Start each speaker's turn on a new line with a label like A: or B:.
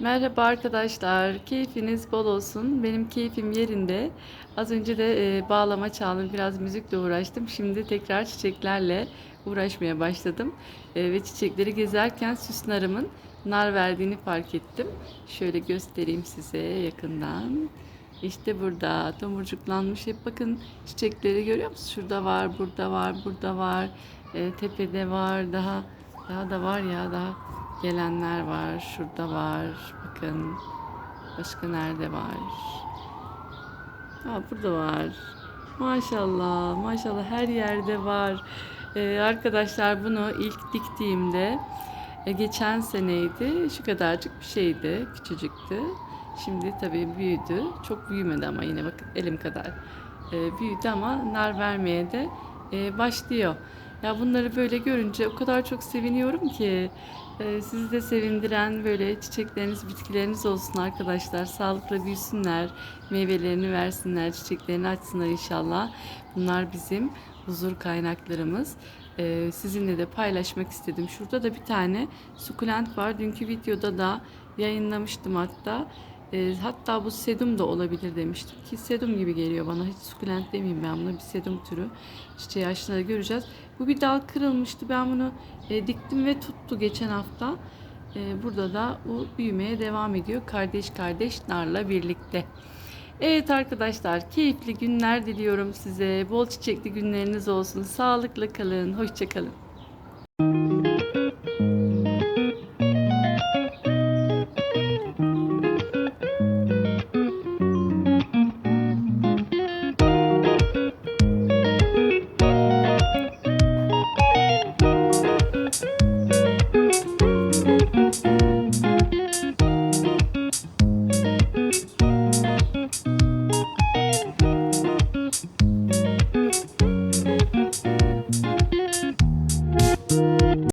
A: Merhaba arkadaşlar. Keyfiniz bol olsun. Benim keyfim yerinde. Az önce de e, bağlama çaldım. Biraz müzikle uğraştım. Şimdi tekrar çiçeklerle uğraşmaya başladım. E, ve çiçekleri gezerken süs narımın nar verdiğini fark ettim. Şöyle göstereyim size yakından. İşte burada tomurcuklanmış. Hep bakın çiçekleri görüyor musunuz? Şurada var, burada var, burada var. E, tepede var. Daha daha da var ya daha gelenler var. Şurada var. Bakın. Başka nerede var? Ha burada var. Maşallah, maşallah her yerde var. Ee, arkadaşlar bunu ilk diktiğimde e, geçen seneydi. Şu kadarcık bir şeydi, küçücüktü. Şimdi tabii büyüdü. Çok büyümedi ama yine bakın elim kadar e, büyüdü ama nar vermeye de e, başlıyor. Ya bunları böyle görünce o kadar çok seviniyorum ki. E, sizi de sevindiren böyle çiçekleriniz, bitkileriniz olsun arkadaşlar. Sağlıkla büyüsünler, meyvelerini versinler, çiçeklerini açsınlar inşallah. Bunlar bizim huzur kaynaklarımız. E, sizinle de paylaşmak istedim. Şurada da bir tane sukulent var. Dünkü videoda da yayınlamıştım hatta. E, hatta bu sedum da olabilir demiştim ki sedum gibi geliyor bana. Hiç sukulent demeyeyim ben buna bir sedum türü. Çiçeği açtığında göreceğiz. Bu bir dal kırılmıştı. Ben bunu e, diktim ve tuttu geçen hafta. E, burada da bu büyümeye devam ediyor. Kardeş kardeş narla birlikte. Evet arkadaşlar keyifli günler diliyorum size. Bol çiçekli günleriniz olsun. Sağlıklı kalın. Hoşça kalın.